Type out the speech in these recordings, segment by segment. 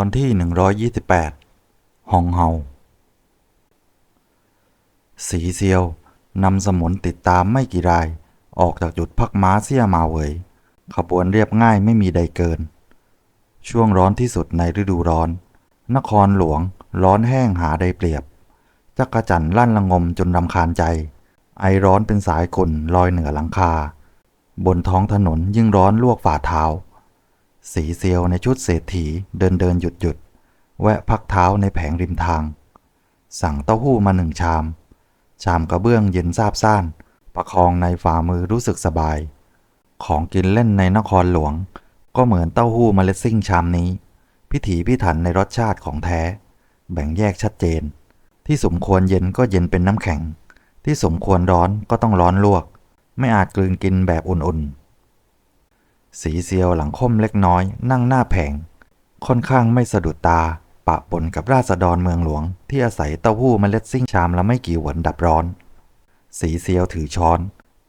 อนที่ 128ฮองเฮา สีเซียวนำสมุนติดตามไม่กี่ราย ออกจากจุดพักม้าเสี่ยมาเวยขบวนเรียบง่ายไม่มีใดเกิน ช่วงร้อนที่สุดในฤดูร้อน นครหลวงร้อนแห้งหาใดเปรียบ จักรจันลั่นละงมจนรำคาญใจ ไอร้อนเป็นสายขุ่นลอยเหนือหลังคา บนท้องถนนยิ่งร้อนลวกฝ่าเท้า สีเซียวในชุดเศรษฐีเดินเดินหยุดหยุดแวะพักเท้าในแผงริมทาง สั่งเต้าหู้มาหนึ่งชาม ชามกระเบื้องเย็นซาบซ่าน ประคองในฝ่ามือรู้สึกสบาย ของกินเล่นในนครหลวง ก็เหมือนเต้าหู้เมล็ดซิ่งชามนี้ พิถีพิถันในรสชาติของแท้ แบ่งแยกชัดเจน ที่สมควรเย็นก็เย็นเป็นน้ำแข็ง ที่สมควรร้อนก็ต้องร้อนลวก ไม่อาจกลืนกินแบบอุ่นๆ สีเซียวหลังค่มเล็กน้อย นั่งหน้าแผง ค่อนข้างไม่สะดุดตา ปะปนกับราษฎรเมืองหลวง ที่อาศัยเต้าหู้เมล็ดซิ่งชามละไม่กี่หวนดับร้อน สีเซียวถือช้อน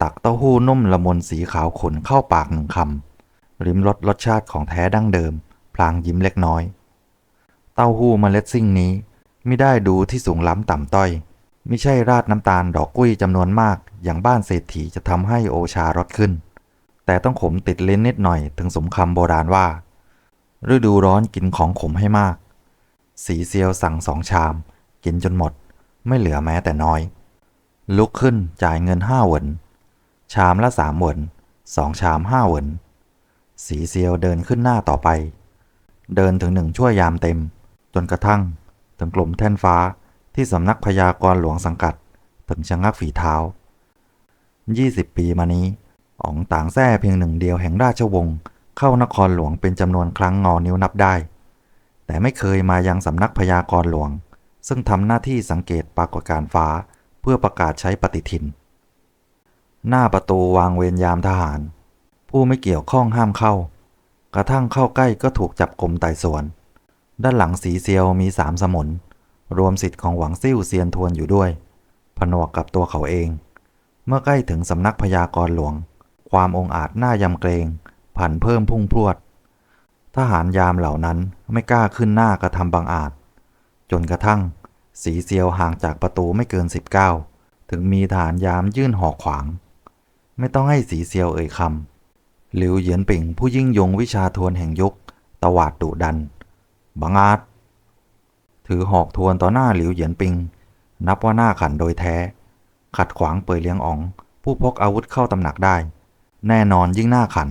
ตักเต้าหู้นุ่มละมุนสีขาวขุนเข้าปากหนึ่งคำริมรสรสชาติของแท้ดั้งเดิม พลางยิ้มเล็กน้อย เต้าหู้เมล็ดซิ่งนี้ไม่ได้ดูที่สูงล้ำต่ำต้อยไม่ใช่ราดน้ำตาลดอกกุ้ยจำนวนมาก อย่างบ้านเศรษฐีจะทำให้โอชารสขึ้น แต่ต้องขมติดเลนนิดหน่อยถึงสมคำโบราณว่า ฤดูร้อนกินของขมให้มาก สีเซียวสั่งสองชาม กินจนหมด ไม่เหลือแม้แต่น้อย ลุกขึ้นจ่ายเงินห้าเหวน ชามละสามเหวนสองชามห้าเหวนสีเซียวเดินขึ้นหน้าต่อไป เดินถึงหนึ่งชั่วยามเต็ม จนกระทั่ง ถึงกลุ่มแท่นฟ้าที่สำนักพยากรหลวงสังกัด ถึงชะงักฝีเท้า 20 ปีมานี้ อ๋องต่างแท้เพียงหนึ่งเดียวแห่งราชวงศ์เข้านครหลวงเป็นจำนวนครั้งงอนิ้วนับได้ แต่ไม่เคยมายังสำนักพยากรหลวง ซึ่งทำหน้าที่สังเกตปรากฏการณ์ฟ้าเพื่อประกาศใช้ปฏิทิน หน้าประตูวางเวรยามทหาร ผู้ไม่เกี่ยวข้องห้ามเข้า กระทั่งเข้าใกล้ก็ถูกจับกลมไต่สวน ด้านหลังสีเซียวมีสามสมุน รวมสิทธิ์ของหวังซิ่วเซียนทวนอยู่ด้วย ผนวกกับตัวเขาเอง เมื่อใกล้ถึงสำนักพยากรหลวง ความองอาจหน้ายำเกรง ผันเพิ่มพุ่งพรวด ทหารยามเหล่านั้นไม่กล้าขึ้นหน้ากระทำบังอาจ จนกระทั่ง สีเซียวห่างจากประตูไม่เกิน 19 ถึงมีทหารยามยื่นหอกขวาง ไม่ต้องให้สีเซียวเอ่ยคำหลิวเหยียนปิ่งผู้ยิ่งยงวิชาทวนแห่งยุคตวาดดุดัน บังอาจ ถือหอกทวนต่อหน้าหลิวเหยียนปิง นับว่าหน้าขันโดยแท้ ขัดขวางเปยเลี้ยงอ๋อง ผู้พกอาวุธเข้าตำหนักได้ แน่นอนยิ่งหน้าขัน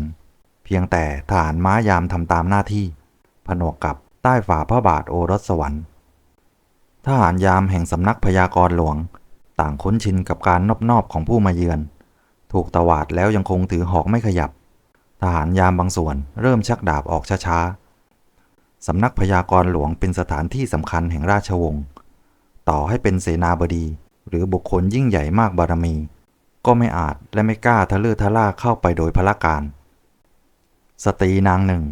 เพียงแต่ทหารม้ายามทำตามหน้าที่ ผนวกกับใต้ฝ่าพระบาทโอรสสวรรค์ทหารยามแห่งสำนักพยากรหลวง ต่างคุ้นชินกับการนอบนอบของผู้มาเยือน ถูกตวาดแล้วยังคงถือหอกไม่ขยับ ทหารยามบางส่วนเริ่มชักดาบออกช้าๆสำนักพยากรหลวงเป็นสถานที่สำคัญแห่งราชวงศ์ต่อให้เป็นเสนาบดีหรือบุคคลยิ่งใหญ่มากบารมี ก็ไม่อาจและไม่กล้าทะเลอทะล่าเข้าไปโดยพละการ สตรีนางหนึ่ง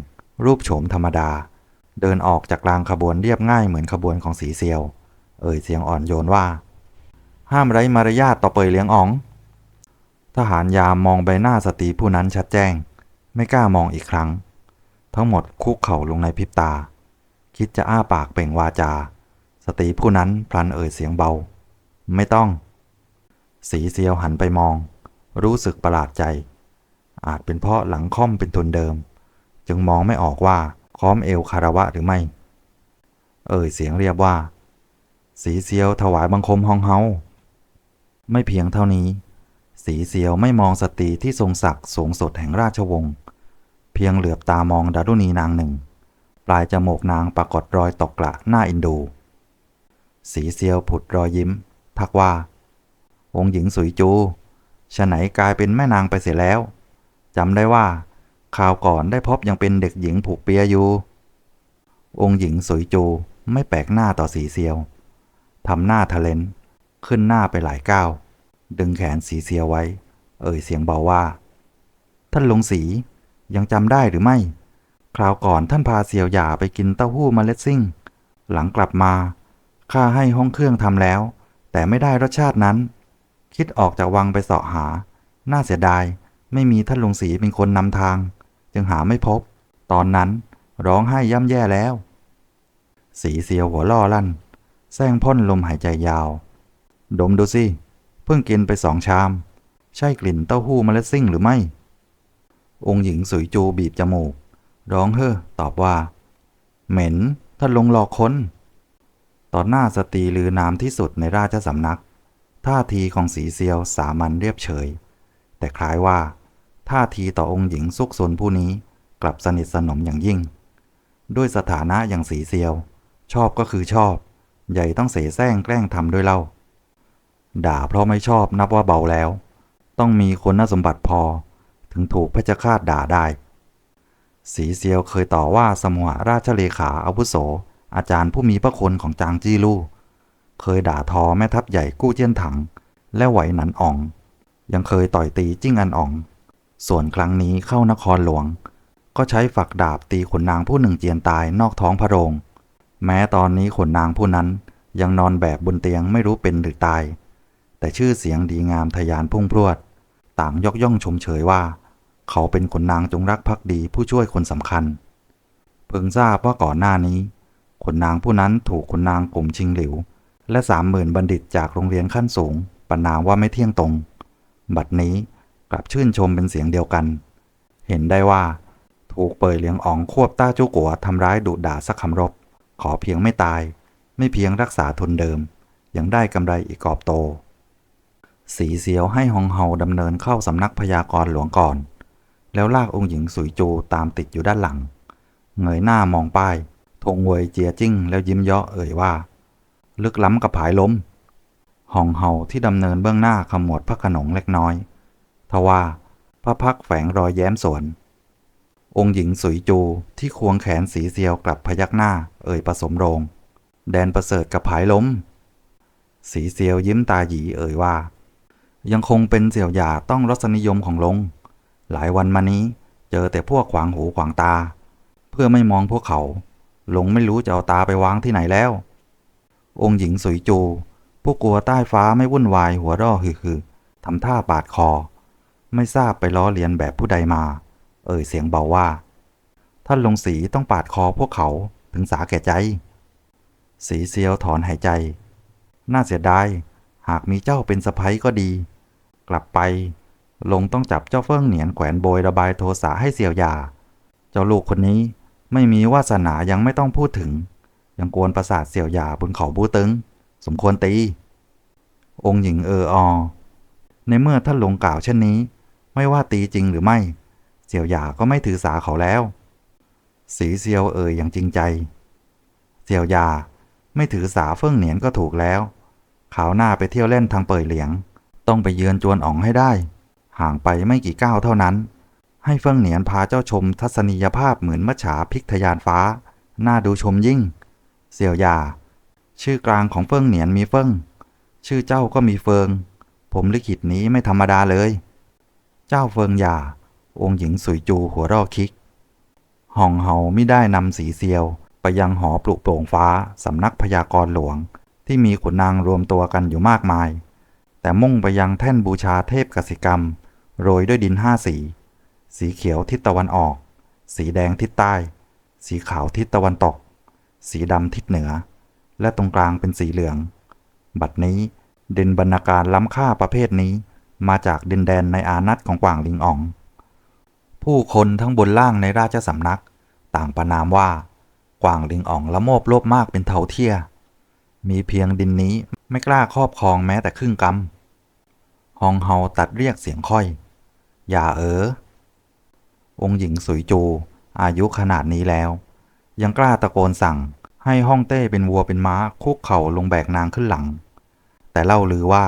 รูปโฉมธรรมดา เดินออกจากกลางขบวนเรียบง่ายเหมือนขบวนของสีเซียว เอ่ยเสียงอ่อนโยนว่า ห้ามไร้มารยาทต่อเปยเลี้ยงอ๋อง ทหารยามมองใบหน้าสตรีผู้นั้นชัดแจ้ง ไม่กล้ามองอีกครั้ง ทั้งหมดคุกเข่าลงในพริบตา คิดจะอ้าปากเปล่งวาจา สตรีผู้นั้นพลันเอ่ยเสียงเบา ไม่ต้อง สีเซียวหันไปมอง รู้สึกประหลาดใจ อาจเป็นเพราะหลังค่อมเป็นทุนเดิม จึงมองไม่ออกว่าค้อมเอวคารวะหรือไม่ เอ่ยเสียงเรียบว่า สีเซียวถวายบังคมฮองเฮาไม่เพียงเท่านี้ สีเซียวไม่มองสตรีที่ทรงศักดิ์สูงสุดแห่งราชวงศ์เพียงเหลือบตามองดารุณีนางหนึ่ง ปลายจมูกนางปรากฏรอยตกกระหน้าอินดู สีเซียวผุดรอยยิ้ม ทักว่า องค์หญิงสุยจูฉะไหนกลายเป็นแม่นางไปเสียแล้วจำได้ว่าข่าวก่อนได้พบยังเป็นเด็กหญิงผูกเปียอยู่ องค์หญิงสุยจูไม่แปลกหน้าต่อสีเซียวทำหน้าทะเลนขึ้นหน้าไปหลายก้าว ดึงแขนสีเซียวไว้ เอ่ยเสียงเบาว่า ท่านลงสียังจำได้หรือไม่ คราวก่อนท่านพาเซียวหย่าไปกินเต้าหู้เมล็ดซิ่ง หลังกลับมาข้าให้ห้องเครื่องทำแล้ว แต่ไม่ได้รสชาตินั้น คิดออกจากวังไปเสาะหา น่าเสียดาย ไม่มีท่านลุงศรีเป็นคนนำทาง จึงหาไม่พบ ตอนนั้นร้องไห้ย่ำแย่แล้ว สีเซียวหัวล่อลั่นแซงพ่นลมหายใจยาว ดมดูสิ เพิ่งกินไปสองชาม ใช่กลิ่นเต้าหู้เมล็ดซิ่งหรือไม่ องค์หญิงสุยจูบีบจมูก ร้องเฮ่อตอบว่า เหม็นท่านลงหลอกคน ต่อหน้าสตรีลือนามที่สุดในราชสำนัก ท่าทีของสีเซียวสามัญเรียบเฉย แต่คล้ายว่า ท่าทีต่อองค์หญิงซุกซนผู้นี้กลับสนิทสนมอย่างยิ่ง ด้วยสถานะอย่างสีเซียว ชอบก็คือชอบ ใหญ่ต้องเสแสร้งแกล้งทำด้วยเล่า ด่าเพราะไม่ชอบนับว่าเบาแล้ว ต้องมีคุณสมบัติพอ ถึงถูกพระเพชฌฆาตด่าได้สีเซียวเคยต่อว่าสมุหราชเลขาอาวุโส อาจารย์ผู้มีพระคุณของจางจี้ลู่ เคยด่าทอแม่ทัพใหญ่กู้เจี้ยนถัง และไหวหนันอ่อง ยังเคยต่อยตีจิ้งอันอ่อง ส่วนครั้งนี้เข้านครหลวง ก็ใช้ฝักดาบตีขนนางผู้หนึ่งเจียนตายนอกท้องพระโรง แม้ตอนนี้ขนนางผู้นั้นยังนอนแบบบนเตียงไม่รู้เป็นหรือตาย แต่ชื่อเสียงดีงามทะยานพุ่งพรวด ต่างยกย่องชมเชยว่า เขาเป็นขนนางจงรักภักดีผู้ช่วยคนสำคัญ เพิ่งทราบว่าก่อนหน้านี้ขนนางผู้นั้นถูกขนนางกลุ่มชิงหลิว และสามหมื่นบัณฑิตจากโรงเรียนขั้นสูงประนามว่าไม่เที่ยงตรง บัดนี้กลับชื่นชมเป็นเสียงเดียวกัน เห็นได้ว่า ถูกเปิดเลียงอ๋องควบต้าจูกัวทำร้ายดุด่าสักคำรบ ขอเพียงไม่ตาย ไม่เพียงรักษาทุนเดิม ยังได้กำไรอีกกอบโต สีเสียวให้ฮองเฮาดำเนินเข้าสำนักพยากรหลวงก่อน แล้วลากองค์หญิงสุยจูตามติดอยู่ด้านหลัง เงยหน้ามองป้ายธงเวยเจียจิ้งแล้วยิ้มเยาะเอ่ยว่า ลึกล้ำกับผายล้มฮองเฮาที่ดำเนินเบื้องหน้าขมวดพระขนงเล็กน้อยทว่าพระพักแฝงรอยแย้มสวน องค์หญิงสุยจูที่ควงแขนสีเซียวกลับพยักหน้า เอ่ยผสมโรง แดนประเสริฐกับผายล้มสีเซียวยิ้มตาหยีเอ่ยว่า ยังคงเป็นเสี่ยวหยาต้องรสนิยมของลง หลายวันมานี้เจอแต่พวกขวางหูขวางตา เพื่อไม่มองพวกเขา หลงไม่รู้จะเอาตาไปวางที่ไหนแล้ว องค์หญิงสุยจูผู้กลัวใต้ฟ้าไม่วุ่นวายหัวร่อฮือๆทำท่าปาดคอ ไม่ทราบไปล้อเลียนแบบผู้ใดมา เอ่ยเสียงเบาว่า ท่านลงสีต้องปาดคอพวกเขาถึงสาแก่ใจ สีเซียวถอนหายใจ น่าเสียดาย หากมีเจ้าเป็นสะพ้ยก็ดี กลับไปลงต้องจับเจ้าเฟิ่งเหนียนแขวนโบยระบายโทสะให้เสียวหยา เจ้าลูกคนนี้ไม่มีวาสนายังไม่ต้องพูดถึง ยังกวนประสาทเสี่ยวหยาบนเขาบูตึง สมควรตี องค์หญิงเอออ ในเมื่อท่านลงกล่าวเช่นนี้ ไม่ว่าตีจริงหรือไม่ เสี่ยวหยาก็ไม่ถือสาเขาแล้ว สีเซียวเอ่ยอย่างจริงใจ เสี่ยวหยาไม่ถือสาเฟิ่งเหนียนก็ถูกแล้วขาวหน้าไปเที่ยวเล่นทางเปิดเหลียง ต้องไปเยือนจวนอ๋องให้ได้ ห่างไปไม่กี่ก้าวเท่านั้น ให้เฟิ่งเหนียนพาเจ้าชมทัศนียภาพเหมือนมัจฉาพิกทยานฟ้า น่าดูชมยิ่ง เสี่ยวหยา ชื่อกลางของเฟิ่งเหนียนมีเฟิ่ง ชื่อเจ้าก็มีเฟิง ผมลิขิตนี้ไม่ธรรมดาเลย เจ้าเฟิงหยา องค์หญิงสุยจูหัวรอคิก ห่องเฮาไม่ได้นำสีเซียว ไปยังหอปลุกโปร่งฟ้าสำนักพยากรหลวง ที่มีขุนนางรวมตัวกันอยู่มากมาย แต่มุ่งไปยังแท่นบูชาเทพกสิกรรม โรยด้วยดินห้าสี สีเขียวทิศตะวันออก สีแดงทิศใต้ สีขาวทิศตะวันตก สีดำทิศเหนือ และตรงกลางเป็นสีเหลือง บัดนี้ดินบรรณาการล้ำค่าประเภทนี้มาจากดินแดนในอานัตของกวางลิงอ๋อง ผู้คนทั้งบนล่างในราชสำนัก ต่างประนามว่ากวางลิงอ๋องละโมบโลภมากเป็นเท่าเทีย มีเพียงดินนี้ไม่กล้าครอบครองแม้แต่ครึ่งกำฮองเฮาตัดเรียกเสียงค่อย อย่าเออองค์หญิงสุยจูอายุขนาดนี้แล้ว ยังกล้าตะโกนสั่ง ให้ห้องเต้เป็นวัวเป็นม้าคุกเข่าลงแบกนางขึ้นหลัง แต่เล่าลือว่า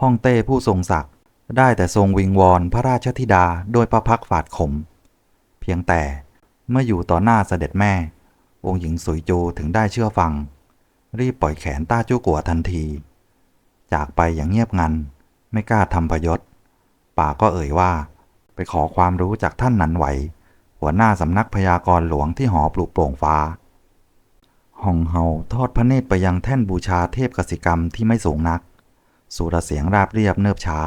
ห้องเต้ผู้ทรงศักดิ์ได้แต่ทรงวิงวอนพระราชธิดาโดยประพักฝาดขม เพียงแต่เมื่ออยู่ต่อหน้าเสด็จแม่ องค์หญิงสุยจูถึงได้เชื่อฟัง รีบปล่อยแขนต้าจู้กัวทันที จากไปอย่างเงียบงัน ไม่กล้าทำพยศ ป่ากก็เอ่ยว่า ไปขอความรู้จากท่านนันไหว หัวหน้าสำนักพยากรณ์หลวงที่หอปลูกโปร่งฟ้าห่องเฮาทอดพระเนตรไปยังแท่นบูชาเทพกสิกรรมที่ไม่สูงนัก สุรเสียงราบเรียบเนิบช้า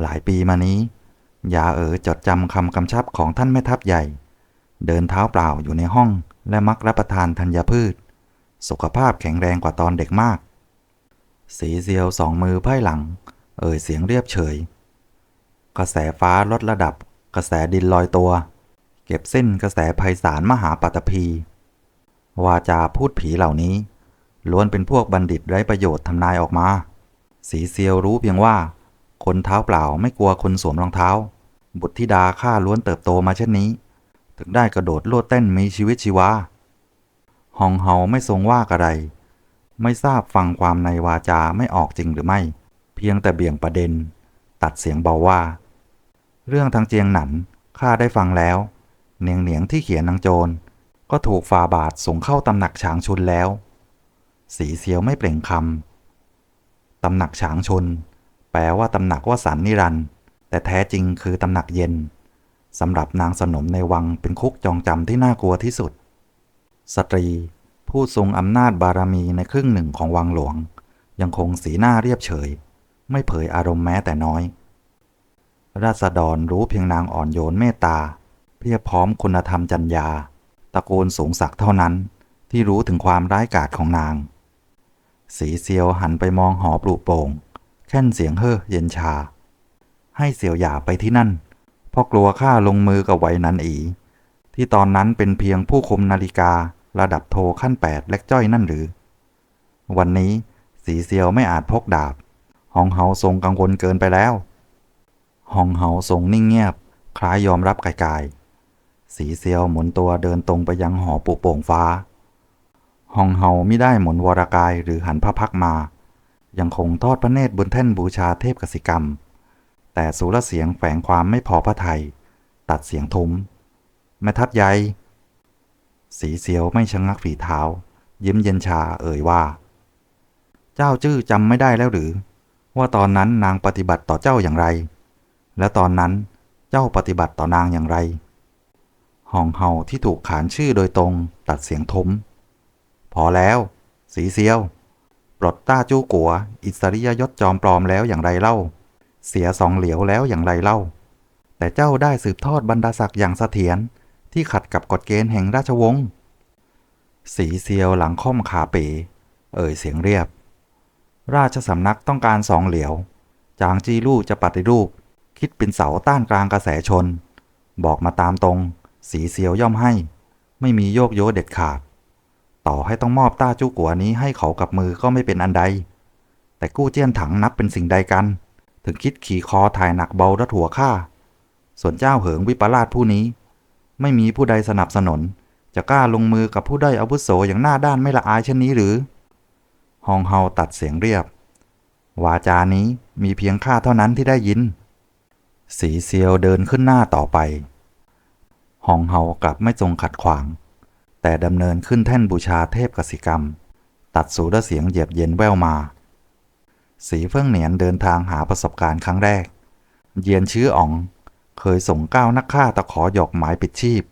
หลายปีมานี้ ยาเอ๋อจดจำคำกำชับของท่านแม่ทัพใหญ่ เดินเท้าเปล่าอยู่ในห้องและมักรับประทานธัญพืช สุขภาพแข็งแรงกว่าตอนเด็กมาก สีเซียวสองมือไพ่หลัง เอ่ยเสียงเรียบเฉย กระแสฟ้าลดระดับ กระแสดินลอยตัว เก็บเส้นกระแสไพศาลมหาปัตภีวาจาพูดผีเหล่านี้ ล้วนเป็นพวกบัณฑิตไร้ประโยชน์ทำนายออกมา สีเซียวรู้เพียงว่า คนเท้าเปล่าไม่กลัวคนสวมรองเท้า บุตรธิดาข้าล้วนเติบโตมาเช่นนี้ ถึงได้กระโดดโลดเต้นมีชีวิตชีวาฮองเฮาไม่ทรงว่ากระไร ไม่ทราบฟังความในวาจาไม่ออกจริงหรือไม่ เพียงแต่เบี่ยงประเด็น ตัดเสียงเบาว่า เรื่องทางเจียงหนันข้าได้ฟังแล้ว เนียงเหนียงที่เขียนนางโจร ก็ถูกฟาบาทส่งเข้าตำหนักฉางชนแล้ว สีเสียวไม่เปล่งคำตำหนักฉางชน แปลว่าตำหนักวสันนิรันด์แต่แท้จริงคือตำหนักเย็นสำหรับนางสนมในวังเป็นคุกจองจำที่น่ากลัวที่สุด สตรี ผู้ทรงอำนาจบารมีในครึ่งหนึ่งของวังหลวง ยังคงสีหน้าเรียบเฉย ไม่เผยอารมณ์แม้แต่น้อย ราษฎรรู้เพียงนางอ่อนโยนเมตตา เพียบพร้อมคุณธรรมจัญญาตระกูลสูงศักดิ์เท่านั้น ที่รู้ถึงความร้ายกาจของนาง สีเซียวหันไปมองหอปลูกโป่ง แค่นเสียงเฮ่อเย็นชา ให้เสี่ยวหยาไปที่นั่น เพราะกลัวข้าลงมือกับไวนันอี ที่ตอนนั้นเป็นเพียงผู้คุมนาฬิการะดับโทขั้นแปดเล็กจ้อยนั่นหรือ วันนี้สีเซียวไม่อาจพกดาบหองเฮาทรงกังวลเกินไปแล้วหองเฮาทรงนิ่งเงียบ คล้ายยอมรับไกลๆ สีเซียวหมุนตัวเดินตรงไปยังหอปูโป่งฟ้าหองเฮาไม่ได้หมุนวรากายหรือหันพระพักมา ยังคงทอดพระเนตรบนแท่นบูชาเทพกสิกรรม แต่สุรเสียงแฝงความไม่พอพระทยัยตัดเสียงทุ้มแม่ทัดใหญ่สีเสียวไม่ชะงักฝีเท้า ยิ้มเย็นชาเอ่ยว่า เจ้าจื้อจำไม่ได้แล้วหรือ ว่าตอนนั้นนางปฏิบัติต่อเจ้าอย่างไร และตอนนั้นเจ้าปฏิบัติต่อนางอย่างไร ห้องเฮาที่ถูกขานชื่อโดยตรงตัดเสียงทม พอแล้ว สีเซียว ปลดต้าจู้กัว อิสริยยศจอมปลอมแล้วอย่างไรเล่า เสียสองเหลียวแล้วอย่างไรเล่า แต่เจ้าได้สืบทอดบรรดาศักดิ์อย่างเสถียรที่ขัดกับกฎเกณฑ์แห่งราชวงศ์สีเซียวหลังค่อมขาเป๋ เอ่ยเสียงเรียบ ราชสำนักต้องการสองเหลียว จางจีลู่จะปฏิรูป คิดเป็นเสาต้านกลางกระแสชน บอกมาตามตรง สีเซียวย่อมให้ ไม่มีโยกโยเด็ดขาด ต่อให้ต้องมอบต้าจู้กัวนี้ให้เขากับมือก็ไม่เป็นอันใด แต่กู้เจี้ยนถังนับเป็นสิ่งใดกัน ถึงคิดขี่คอถ่ายหนักเบารัดหัวข้าส่วนเจ้าเหิงวิปลาสผู้นี้ ไม่มีผู้ใดสนับสนุน จะกล้าลงมือกับผู้ได้อาวุโสอย่างหน้าด้านไม่ละอายเช่นนี้หรือฮองเฮาตัดเสียงเรียบ วาจานี้มีเพียงข้าเท่านั้นที่ได้ยิน สีเซียวเดินขึ้นหน้าต่อไป องเฮากลับไม่ทรงขัดขวาง แต่ดำเนินขึ้นแท่นบูชาเทพกสิกรรม ตัดสูดเสียงเหยียบเย็นแว่วมา สีเฟิ่องเหนียนเดินทางหาประสบการณ์ครั้งแรก เยียนชื้ออ๋อง เคยส่งก้าวนักฆ่าตะขอหยอกหมายปิดชีพ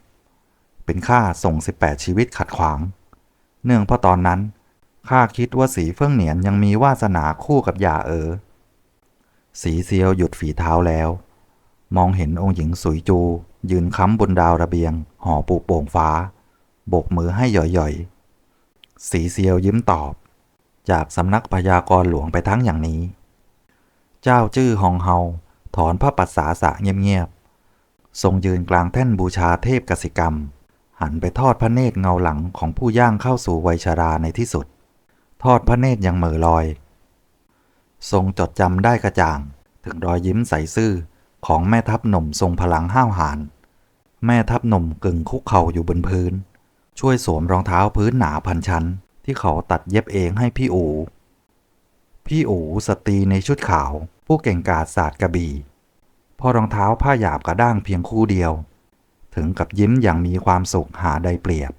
เป็นข้าส่ง 18 ชีวิตขัดขวาง เนื่องเพราะตอนนั้นข้าคิดว่าสีเฟิ่องเหนียนยังมีวาสนาคู่กับยาเอ๋อสีเซียวหยุดฝีเท้าแล้ว มองเห็นองค์หญิงสุยจู ยืนค้ำบนดาวระเบียง ห่อปูโป่งฟ้า โบกมือให้หย่อยๆ สีเซียวยิ้มตอบ จากสำนักพยากรณ์หลวงไปทั้งอย่างนี้ เจ้าจื้อฮองเฮาถอนพระปัสสาสะเงียบๆ ทรงยืนกลางแท่นบูชาเทพกสิกรรม หันไปทอดพระเนตรเงาหลังของผู้ย่างเข้าสู่วัยชาราในที่สุด ทอดพระเนตรยังเหม่อลอย ทรงจดจำได้กระจ่าง ถึงรอยยิ้มใสซื่อ ของแม่ทัพหนุ่มทรงพลังห้าวหาญแม่ทัพหนุ่มกึ่งคุกเข่าอยู่บนพื้น ช่วยสวมรองเท้าพื้นหนาพันชั้น ที่เขาตัดเย็บเองให้พี่อูพี่อูสตรีในชุดขาว ผู้เก่งกาจศาสตร์กระบี่ พอรองเท้าผ้าหยาบกระด้างเพียงคู่เดียว ถึงกับยิ้มอย่างมีความสุขหาใดเปรียบ